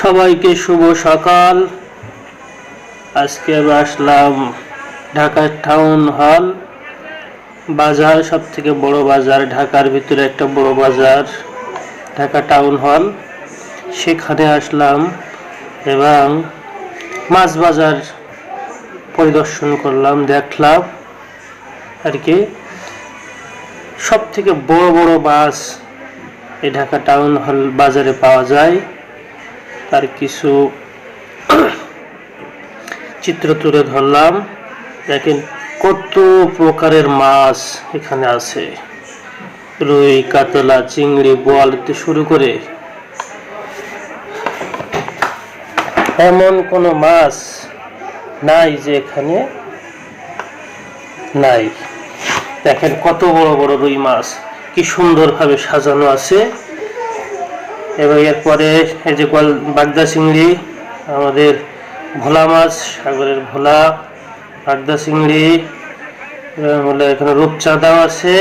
সবাইকে শুভ সকাল। আজকে আসলাম ঢাকার টাউন হল। বাজার সব থেকে বড় বাজার, ঢাকার ভিতরে একটা বড় বাজার, ঢাকা টাউন হল। সেখানে আসলাম এবং মাছ বাজার পরিদর্শন করলাম, দেখলাম আর কি। সব থেকে বড় বড় মাছ এই ঢাকা টাউন হল বাজারে পাওয়া যায়। তার কিছু চিত্র তুলে ধরলাম। দেখেন কত প্রকারের মাছ এখানে আছে। রুই, কাতলা, চিংড়ি, বোয়াল শুরু করে এমন কোনো মাছ নাই যে এখানে নাই। দেখেন কত বড় বড় রুই মাছ, কি সুন্দরভাবে সাজানো আছে। এবং এরপরে এই যে বাগদা চিংড়ি আমাদের ভোলা মাছ, সাগরের ভোলা, বাগদা চিংড়ি হলো এখানে রূপচাঁদাও আছে।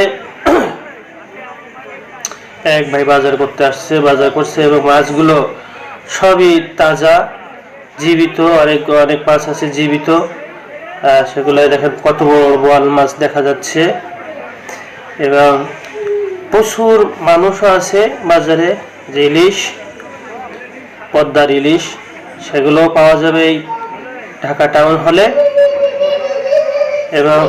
এক ভাই বাজার করতে আসছে, বাজার করছে এবং মাছগুলো সবই তাজা, জীবিত, অনেক অনেক মাছ আছে জীবিত। সেগুলো দেখেন কত বড় বোয়াল মাছ দেখা যাচ্ছে। এবং প্রচুর মানুষও আছে বাজারে। যে ইলিশ, পদ্মার ইলিশ, সেগুলোও পাওয়া যাবে এই ঢাকা টাউন হলে। এবং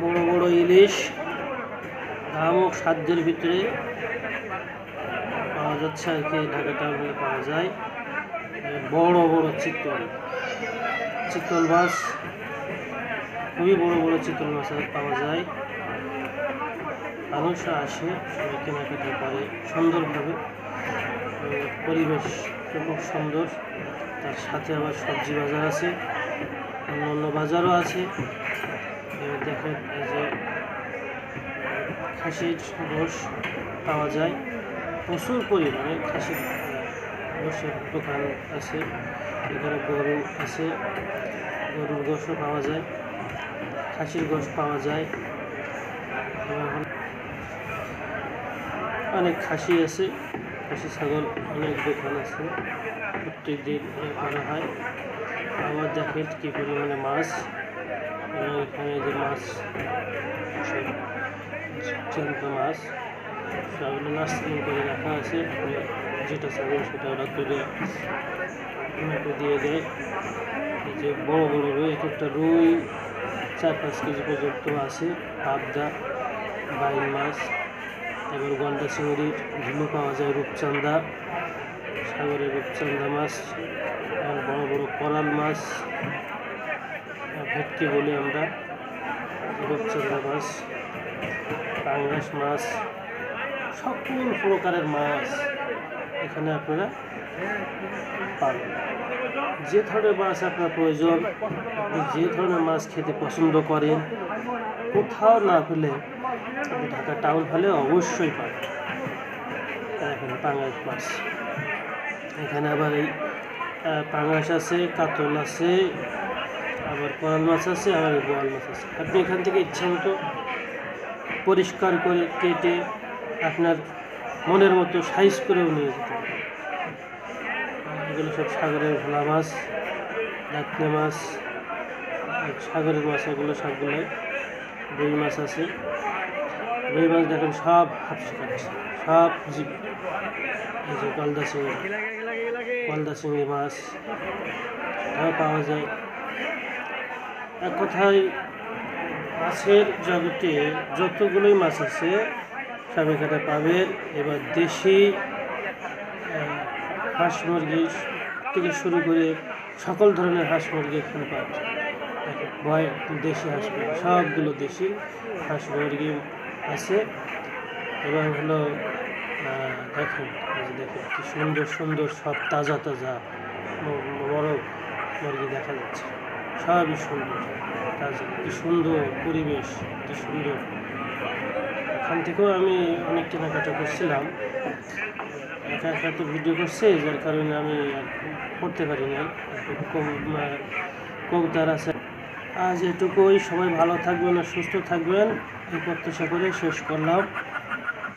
বড় বড় ইলিশ ও সাধ্যের ভিতরে পাওয়া যাচ্ছে আর কি, ঢাকা টাউন হলে পাওয়া যায়। বড় বড় চিতল চিতল মাছ, খুবই বড় বড় চিতল মাছ পাওয়া যায়। মানুষরা আসে কেনাকাটা করে, সুন্দরভাবে পরিবেশ খুব সুন্দর। তার সাথে আবার সবজি বাজার আছে অন্য অন্য বাজারও আছে। দেখেন যে, খাসির গোশ পাওয়া যায়। প্রচুর পরিমাণে খাসির গোশের দোকান আছে। এখানে গরু আছে, গরুর গোশও পাওয়া যায়, খাসির গোশ পাওয়া যায় এবং অনেক খাসি আছে। খাসি, ছাগল অনেক দোকান আছে। প্রত্যেক দিন করা হয়। আবার দেখেন কী পরিমাণে মাছ। এখানে যে মাছ জ্যান্ত মাছ সবগুলো নাস্তিন করে রাখা আছে। যেটা চাবেন সেটা ওরা তুলে দিয়ে দেয়। এই যে বড় বড় রুই, এক একটা রুই চার পাঁচ কেজি পর্যন্ত আছে। পাবদা, বাইন মাছ। এবার গন্ডা চিংড়ির ঝুলো পাওয়া যায় রূপচান্দা সাগরের রূপচান্দা মাছ আর বড় বড় করাল মাছ ভেটকি বলি আমরা রূপচান্দা মাছ, পাঙ্গাস মাছ, সকল প্রকারের মাছ এখানে আপনারা পাবেন। যে ধরনের মাছ আপনার প্রয়োজন যে ধরনের মাছ খেতে পছন্দ করেন, কোথাও না পেলে ঢাকা টাউন হলে অবশ্যই পাবেন। দেখেন পাঙ্গাস মাছ এখানে আবার এই পাঙ্গাস আছে, কাতল আছে, আবার কোরাল মাছ আছে, আবার বোয়াল মাছ আছে। আপনি এখান থেকে ইচ্ছা মতো পরিষ্কার করে কেটে আপনার মনের মতো সাইজ করেও নিয়ে যেতে পারেন। এগুলো সব সাগরের ভোলা মাছ দাঁতনে মাছ, সাগরের মাছ, এগুলো সবগুলোই। রুই মাছ আছে। রুই মাছ দেখেন, সব সব জীব। এই যে গলদা চিংড়ি গলদা চিংড়ি মাছ এটাও পাওয়া যায়। এক কথায় মাছের জগতে যতগুলোই মাছ আছে সব এখানে পাবেন। এবার দেশি হাঁস মুরগি থেকে শুরু করে সকল ধরনের হাঁস মুরগি এখানে পাওয়া যায়। দেশি হাঁস মুরগি, সবগুলো দেশি হাঁস মুরগি। আছে এবং হলো দেখেন দেখেন কি সুন্দর সুন্দর সব তাজা তাজা বড় মুরগি দেখা যাচ্ছে। সবই সুন্দর তাজা কি সুন্দর পরিবেশ কি সুন্দর। এখান থেকেও আমি অনেক কেনাকাটা করছিলাম। একা একা তো ভিডিও করছে যার কারণে আমি আর করতে পারি না কম আহ, আছে। আজ এটুকুই। সবাই ভালো থাকবেন আর সুস্থ থাকবেন। এই প্রত্যাশা করে শেষ করলাম।